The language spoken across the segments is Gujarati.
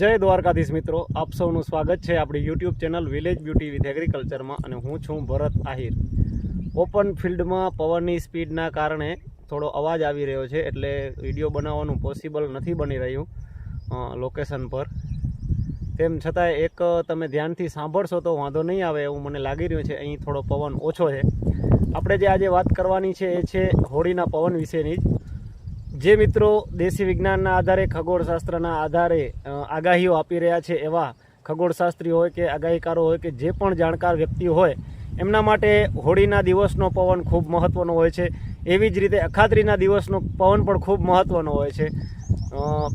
જય દ્વારકાધીશ મિત્રો, આપ સૌનું સ્વાગત છે આપણી YouTube channel village beauty with એગ્રીકલ્ચરમાં અને હું છું ભરત આહિર. ઓપન ફિલ્ડમાં પવનની સ્પીડના કારણે થોડો અવાજ આવી રહ્યો છે એટલે વીડિયો બનાવવાનું પોસિબલ નથી બની રહ્યું લોકેશન પર. તેમ છતાંય એક તમે ધ્યાનથી સાંભળશો તો વાંધો નહીં આવે એવું મને લાગી રહ્યું છે, અહીં થોડો પવન ઓછો છે. આપણે જે આજે વાત કરવાની છે એ છે હોળીના પવન વિશેની જ. જે મિત્રો દેશી વિજ્ઞાનના આધારે, ખગોળશાસ્ત્રના આધારે આગાહીઓ આપી રહ્યા છે એવા ખગોળશાસ્ત્રી હોય કે આગાહીકારો હોય કે જે પણ જાણકાર વ્યક્તિ હોય, એમના માટે હોળીના દિવસનો પવન ખૂબ મહત્ત્વનો હોય છે. એવી જ રીતે અખાત્રીના દિવસનો પવન પણ ખૂબ મહત્ત્વનો હોય છે.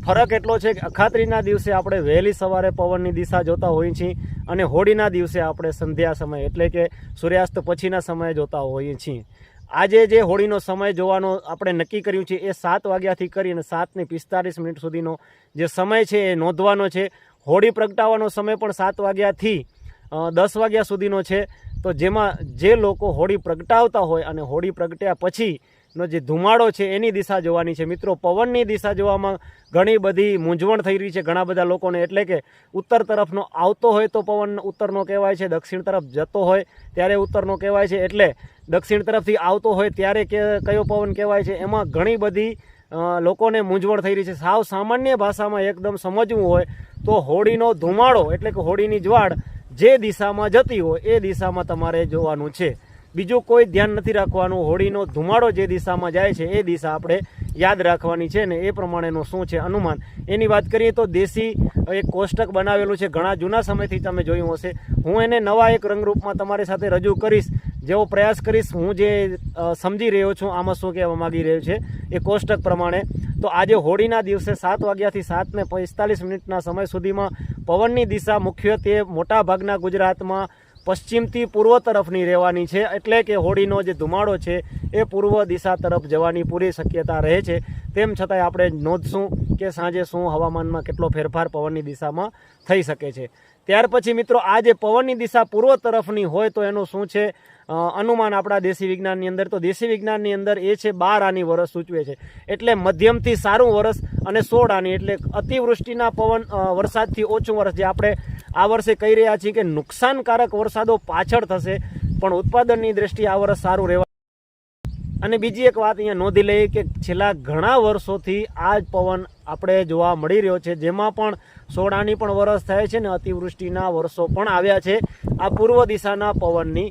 ફરક એટલો છે કે અખાત્રીના દિવસે આપણે વહેલી સવારે પવનની દિશા જોતા હોઈએ છીએ અને હોળીના દિવસે આપણે સંધ્યા સમયે, એટલે કે સૂર્યાસ્ત પછીના સમયે જોતા હોઈએ છીએ. આજે જે હોળીનો સમય જોવાનો આપણે નક્કી કર્યું છે, એ સાત વાગ્યાથી કરીને સાતની પિસ્તાલીસ મિનિટ સુધીનો જે સમય છે એ નોંધવાનો છે. હોળી પ્રગટાવવાનો સમય પણ સાત વાગ્યાથી દસ વાગ્યા સુધીનો છે. તો જેમાં જે લોકો હોળી પ્રગટાવતા હોય અને હોળી પ્રગટ્યા પછીનો જે ધુમાડો છે એની દિશા જોવાની છે. મિત્રો, પવનની દિશા જોવામાં ઘણી બધી મૂંઝવણ થઈ રહી છે ઘણા બધા લોકોને. એટલે કે ઉત્તર તરફનો આવતો હોય તો પવન ઉત્તરનો કહેવાય છે, દક્ષિણ તરફ જતો હોય ત્યારે ઉત્તરનો કહેવાય છે. એટલે દક્ષિણ તરફથી આવતો હોય ત્યારે કયો પવન કહેવાય છે, એમાં ઘણી બધી લોકોને મૂંઝવણ થઈ રહી છે. સાવ સામાન્ય ભાષામાં એકદમ સમજવું હોય તો હોળીનો ધુમાડો, એટલે કે હોળીની જ્વાળ જે દિશામાં જતી હોય એ દિશામાં તમારે જોવાનું છે. બીજું કોઈ ધ્યાન નથી રાખવાનું. હોળીનો ધુમાડો જે દિશામાં જાય છે, એ દિશા આપણે યાદ રાખવાની છે ને એ પ્રમાણેનું શું છે અનુમાન. એની વાત કરીએ તો દેશી એક કોષ્ટક બનાવેલું છે. ઘણા જૂના સમયથી તમે જોયું હશે. હું એને નવા એક રંગરૂપમાં તમારી સાથે રજૂ કરીશ. જેવો પ્રયાસ કરીશ, હું જે સમજી રહ્યો છું, આમાં શું કહેવા માગી રહ્યો છે એ કોષ્ટક પ્રમાણે. તો આજે હોળીના દિવસે સાત વાગ્યાથી સાત ને પિસ્તાલીસ મિનિટના સમય સુધીમાં પવનની દિશા મુખ્યત્વે મોટા ભાગના ગુજરાતમાં પશ્ચિમથી પૂર્વ તરફની રહેવાની છે, એટલે કે હોળીનો જે ધુમાડો છે, એ પૂર્વ દિશા તરફ જવાની પૂરી શક્યતા રહે છે. તેમ છતાંય આપણે નોંધશું કે સાંજે શું હવામાનમાં કેટલો ફેરફાર પવનની દિશામાં થઈ શકે છે. ત્યાર પછી મિત્રો, આ જે પવનની દિશા પૂર્વ તરફની હોય તો એનું શું છે? અનુમાન આપણા દેશી વિજ્ઞાનની અંદર તો દેશી વિજ્ઞાનની અંદર એ છે, બાર આની વરસ સૂચવે છે. એટલે મધ્યમથી સારું વરસ અને સોળ આની, એટલે અતિવૃષ્ટિના પવન વરસાદથી ઓછું વરસ જે આપણે આ વર્ષે કહી રહ્યા છીએ કે નુકસાનકારક વરસાદો પાછળ થશે, પણ ઉત્પાદનની દ્રષ્ટિએ આ વર્ષ સારું રહેવા અને બીજી એક વાત અહીંયા નોંધી લઈએ કે છેલ્લા ઘણા વર્ષોથી આ જ પવન આપણે જોવા મળી રહ્યો છે, જેમાં પણ સોડાની પણ વરસ થાય છે ને અતિવૃષ્ટિના વર્ષો પણ આવ્યા છે આ પૂર્વ દિશાના પવનની.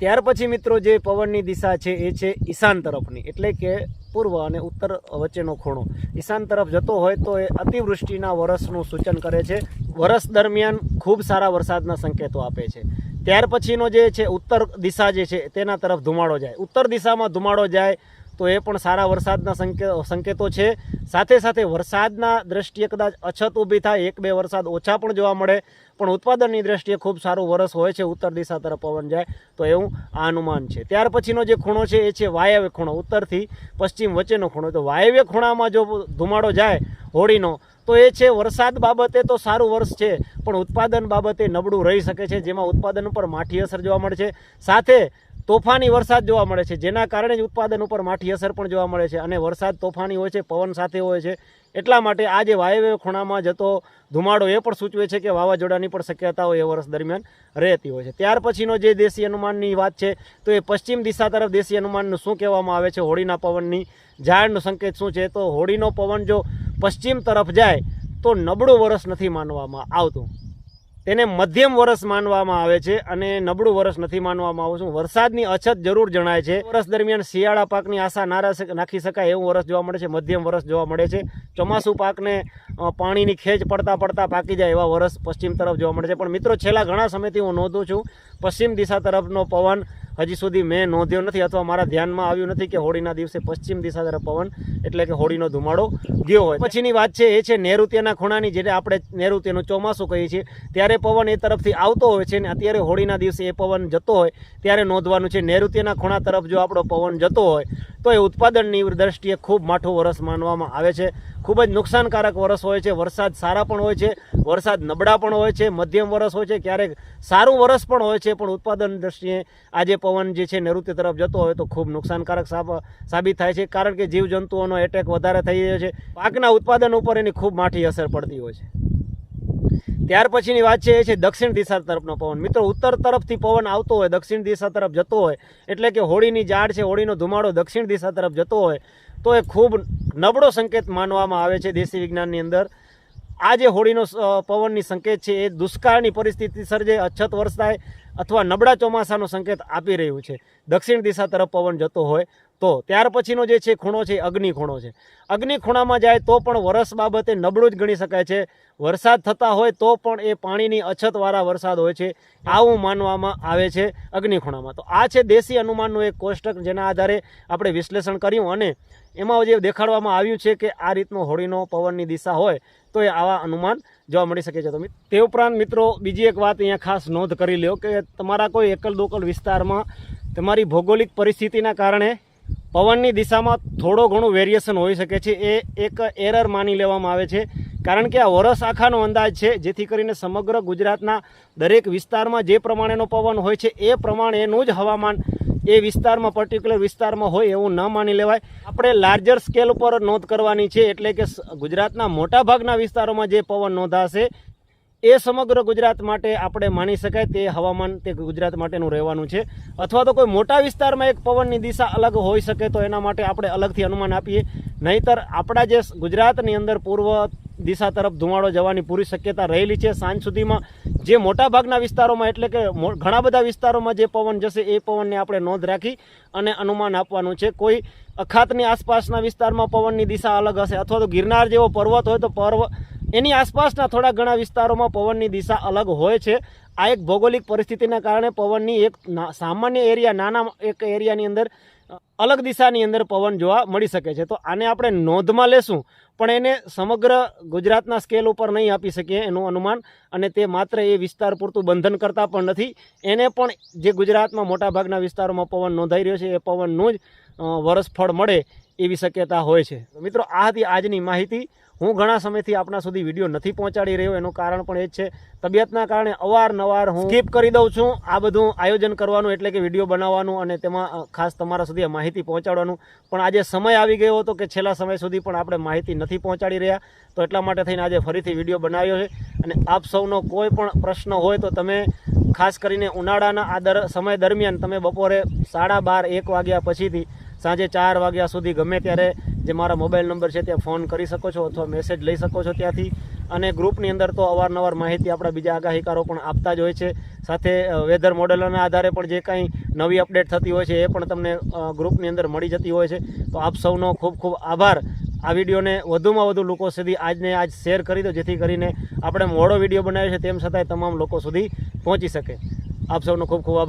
ત્યાર પછી મિત્રો જે પવનની દિશા છે એ છે ઈશાન તરફની. એટલે કે પૂર્વ અને ઉત્તર વચ્ચેનો ખૂણો. ઈશાન તરફ જતો હોય તો એ અતિવૃષ્ટિના વરસનું સૂચન કરે છે. વરસ દરમિયાન ખૂબ સારા વરસાદના સંકેતો આપે છે. ત્યાર પછીનો જે છે, ઉત્તર દિશા જે છે, તેના તરફ ધુમાડો જાય. ઉત્તર દિશામાં ધુમાડો જાય તો એ પણ સારા વરસાદના સંકે- સંકેતો છે. સાથે સાથે વરસાદના દ્રષ્ટિએ કદાચ અછત ઊભી થાય, એક બે વરસાદ ઓછા પણ જોવા મળે, પણ ઉત્પાદનની દ્રષ્ટિએ ખૂબ સારું વરસ હોય છે, ઉત્તર દિશા તરફ પવન જાય, તો એવું આ અનુમાન છે. ત્યાર પછીનો જે ખૂણો છે, એ છે વાયવ્ય ખૂણો. ઉત્તરથી પશ્ચિમ વચ્ચેનો ખૂણો તો વાયવ્ય ખૂણામાં જો ધુમાડો જાય હોળીનો તો એ છે વરસાદ બાબતે તો સારું વર્ષ છે, પણ ઉત્પાદન બાબતે નબળું રહી શકે છે, જેમાં ઉત્પાદન ઉપર માઠી અસર જોવા મળે છે. સાથે તોફાની વરસાદ જોવા મળે છે, જેના કારણે જ ઉત્પાદન ઉપર માઠી અસર પણ જોવા મળે છે અને વરસાદ તોફાની હોય છે, પવન સાથે હોય છે, એટલા માટે આ જે વાયવ્ય ખૂણામાં જતો ધુમાડો એ પણ સૂચવે છે કે વાવાઝોડાની પણ શક્યતાઓ એ વર્ષ દરમિયાન રહેતી હોય છે. ત્યાર પછીનો જે દેશી અનુમાનની વાત છે, તો એ પશ્ચિમ દિશા તરફ દેશી અનુમાનનું શું કહેવામાં આવે છે, હોળીના પવનની ઝાડનો સંકેત શું છે? તો હોળીનો પવન જો પશ્ચિમ તરફ જાય, તો નબળું વરસ નથી માનવામાં આવતું. તેને મધ્યમ વરસ માનવામાં આવે છે અને નબળું વર્ષ નથી માનવામાં આવતું વરસાદની અછત જરૂર જણાય છે. વર્ષ દરમિયાન શિયાળા પાકની આશા ના નાખી શકાય એવું વરસ જોવા મળે છે. મધ્યમ વરસ જોવા મળે છે. ચોમાસું પાકને પાણીની ખેંચ પડતા પડતા પાકી જાય એવા વરસ પશ્ચિમ તરફ જોવા મળે છે. પણ મિત્રો, છેલ્લા ઘણા સમયથી હું નોંધું છું, પશ્ચિમ દિશા તરફનો પવન હજી સુધી મેં નોંધ્યો નથી અથવા મારા ધ્યાનમાં આવ્યું નથી કે હોળીના દિવસે પશ્ચિમ દિશા તરફ પવન એટલે કે હોળીનો ધુમાડો ગયો હોય. પછીની વાત છે, એ છે નૈઋત્યના ખૂણાની જેને આપણે નૈઋત્યનું ચોમાસું કહીએ છીએ. ત્યારે પવન એ તરફથી આવતો હોય છે ને અત્યારે હોળીના દિવસે એ પવન જતો હોય, ત્યારે નોંધવાનું છે નૈઋત્યના ખૂણા તરફ જો આપણો પવન જતો હોય તો એ ઉત્પાદનની દ્રષ્ટિએ ખૂબ માઠું વરસ માનવામાં આવે છે. ખૂબ જ નુકસાનકારક વરસ હોય છે. વરસાદ સારા પણ હોય છે. વરસાદ નબળા પણ હોય છે. મધ્યમ વરસ હોય છે. ક્યારેક સારું વરસ પણ હોય છે. પણ ઉત્પાદન દ્રષ્ટિએ આજે પવન જે છે નૈઋત્ય તરફ જતો હોય તો ખૂબ નુકસાનકારક સાબ- સાબિત થાય છે. કારણ કે જીવજંતુઓનો એટેક વધારે થઈ રહ્યો છે. પાકના ઉત્પાદન ઉપર એની ખૂબ માઠી અસર પડતી હોય છે. ત્યાર પછીની વાત છે એ છે દક્ષિણ દિશા તરફનો પવન. મિત્રો, ઉત્તર તરફથી પવન આવતો હોય, દક્ષિણ દિશા તરફ જતો હોય, એટલે કે હોળીની ઝાડ છે, હોળીનો ધુમાડો દક્ષિણ દિશા તરફ જતો હોય, તો એ ખૂબ નબળો સંકેત માનવામાં આવે છે દેશી વિજ્ઞાનની અંદર. આ જે હોળીનો પવનની સંકેત છે એ દુષ્કાળની પરિસ્થિતિ સર્જે, અછત વરસાય અથવા નબળા ચોમાસાનો સંકેત આપી રહ્યું છે. દક્ષિણ દિશા તરફ પવન જતો હોય તો ત્યાર પછીનો જે છે ખૂણો છે અગ્નિ ખૂણો છે. અગ્નિ ખૂણામાં જાય તો પણ વરસ બાબતે નબળું જ ગણી શકાય છે. વરસાદ થતા હોય તો પણ એ પાણીની અછતવાળા વરસાદ હોય છે. આવું માનવામાં આવે છે અગ્નિ ખૂણામાં. તો આ છે દેશી અનુમાનનું એક કોષ્ટક જેના આધારે આપણે વિશ્લેષણ કર્યું અને એમાં જે દેખાડવામાં આવ્યું છે કે આ રીતનો હોળીનો પવનની દિશા હોય તો એ આવા અનુમાન જોવા મળી શકે છે. તો તે ઉપરાંત મિત્રો, બીજી એક વાત અહીંયા ખાસ નોંધ કરી લ્યો કે તમારા કોઈ એકલ દોકલ વિસ્તારમાં તમારી ભૌગોલિક પરિસ્થિતિના કારણે પવનની દિશામાં થોડો ઘણું વેરિએશન હોઈ શકે છે. એ એક એરર માની લેવામાં આવે છે. કારણ કે આ વરસ આખાનો અંદાજ છે, જેથી કરીને સમગ્ર ગુજરાતના દરેક વિસ્તારમાં જે પ્રમાણેનો પવન હોય છે, એ પ્રમાણેનું જ હવામાન એ વિસ્તારમાં પર્ટિક્યુલર વિસ્તારમાં હોય એવું ન માની લેવાય. આપણે લાર્જર સ્કેલ ઉપર નોંધ કરવાની છે, એટલે કે ગુજરાતના મોટાભાગના વિસ્તારોમાં જે પવન નોંધાશે, એ સમગ્ર ગુજરાત માટે આપણે માની શકાય તે હવામાન, તે ગુજરાત માટેનું રહેવાનું છે. અથવા તો કોઈ મોટા વિસ્તારમાં એક પવનની દિશા અલગ હોઈ શકે તો એના માટે આપણે અલગથી અનુમાન આપીએ. નહીતર આપણા જે ગુજરાતની અંદર પૂર્વ દિશા તરફ ધુમાડો જવાની પૂરી શક્યતા રહેલી છે. સાંજ સુધીમાં જે મોટાભાગના વિસ્તારોમાં, એટલે કે ઘણા બધા વિસ્તારોમાં જે પવન જશે, એ પવનને આપણે નોંધ રાખી અને અનુમાન આપવાનું છે. કોઈ અખાતની આસપાસના વિસ્તારમાં પવનની દિશા અલગ હશે અથવા તો ગિરનાર જેવો પર્વત હોય તો પર્વ, એની આસપાસના થોડા ઘણા વિસ્તારોમાં પવનની દિશા અલગ હોય છે. આ એક ભૌગોલિક પરિસ્થિતિના કારણે પવનની એક સામાન્ય એરિયા, નાના એક એરિયાની અંદર અલગ દિશાની અંદર પવન જોવા મળી શકે છે. તો આને આપણે નોંધમાં લેશું, પણ એને સમગ્ર ગુજરાતના સ્કેલ ઉપર નહીં આપી શકીએ એનું અનુમાન, અને તે માત્ર એ વિસ્તાર પૂરતું બંધન કરતા પણ નથી. એને પણ જે ગુજરાતમાં મોટાભાગના વિસ્તારોમાં પવન નોંધાઈ રહ્યો છે, એ પવનનું જ વરસફળ મળે એવી શક્યતા હોય છે. મિત્રો, આ હતી આજની માહિતી. હું ઘણા સમયથી આપણા સુધી વીડિયો નથી પહોંચાડી રહ્યો, એનું કારણ પણ એ છે. તબિયતના કારણે અવારનવાર હું સ્કીપ કરી દઉં છું. આ બધું આયોજન કરવાનું એટલે કે વીડિયો બનાવવાનું અને તેમાં ખાસ તમારા સુધી માહિતી પહોંચાડવાનું. પણ આજે સમય આવી ગયો હતો કે છેલ્લા સમય સુધી પણ આપણે માહિતી નથી પહોંચાડી રહ્યા. તો એટલા માટે થઈને આજે ફરીથી વીડિયો બનાવ્યો છે. અને આપ સૌનો કોઈ પણ પ્રશ્ન હોય તો તમે ખાસ કરીને ઉનાળાના આ દર સમય દરમિયાન તમે બપોરે સાડા બાર, એક વાગ્યા પછીથી સાંજે ચાર વાગ્યા સુધી ગમે ત્યારે જે મારા મોબાઈલ નંબર છે ત્યાં ફોન કરી શકો છો અથવા મેસેજ લઈ શકો છો ત્યાંથી. અને ગ્રુપની અંદર તો અવારનવાર માહિતી આપણા બીજા આગાહીકારો પણ આપતા જ હોય છે. સાથે વેધર મોડેલોના આધારે પણ જે કાંઈ નવી અપડેટ થતી હોય છે એ પણ તમને ગ્રુપની અંદર મળી જતી હોય છે. તો આપ સૌનો ખૂબ ખૂબ આભાર. આ વિડીયોને વધુમાં વધુ લોકો સુધી આજને આજ શેર કરી દો, જેથી કરીને આપણે મોડો વીડિયો બનાવ્યો છે. તેમ છતાંય તમામ લોકો સુધી પહોંચી શકે. આપ સૌનો ખૂબ ખૂબ આભાર.